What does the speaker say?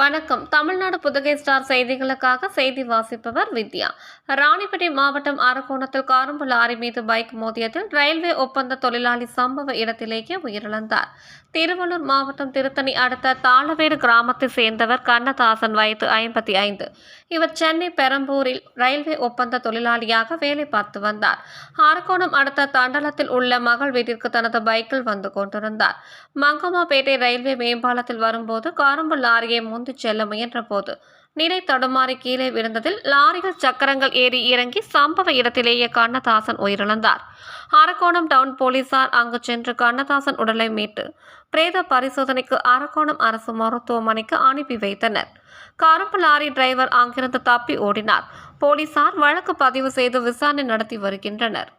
வணக்கம். தமிழ்நாடு புதுகை ஸ்டார் செய்திகளுக்காக செய்தி வாசிப்பவர் வித்யா. ராணிப்பேட்டை மாவட்டம் அரக்கோணத்தில் காரும்பு லாரி மீது பைக் மோதியதில் ரயில்வே ஒப்பந்த தொழிலாளி சம்பவ இடத்திலேயே உயிரிழந்தார். திருவள்ளூர் மாவட்டம் திருத்தணி அடுத்த தாளவேடு கிராமத்தை சேர்ந்தவர் கண்ணதாசன் வயது ஐம்பத்தி ஐந்து. இவர் சென்னை பெரம்பூரில் ரயில்வே ஒப்பந்த தொழிலாளியாக வேலை பார்த்து வந்தார். அரக்கோணம் அடுத்த தண்டலத்தில் உள்ள மகள் வீட்டிற்கு தனது பைக்கில் வந்து கொண்டிருந்தார். மங்கம்மாபேட்டை ரயில்வே மேம்பாலத்தில் வரும்போது காரும்பு லாரியை முந்திச் செல்ல முயன்றபோது நிலை தடுமாறி கீழே விழுந்ததில் லாரிகள் சக்கரங்கள் ஏறி இறங்கி சம்பவ இடத்திலேயே கண்ணதாசன் உயிரிழந்தார். அரக்கோணம் டவுன் போலீசார் அங்கு சென்று கண்ணதாசன் உடலை மீட்டு பிரேத பரிசோதனைக்கு அரக்கோணம் அரசு மருத்துவமனைக்கு அனுப்பி வைத்தனர். கரும்பு லாரி டிரைவர் அங்கிருந்து தப்பி ஓடினார். போலீசார் வழக்கு பதிவு செய்து விசாரணை நடத்தி வருகின்றனர்.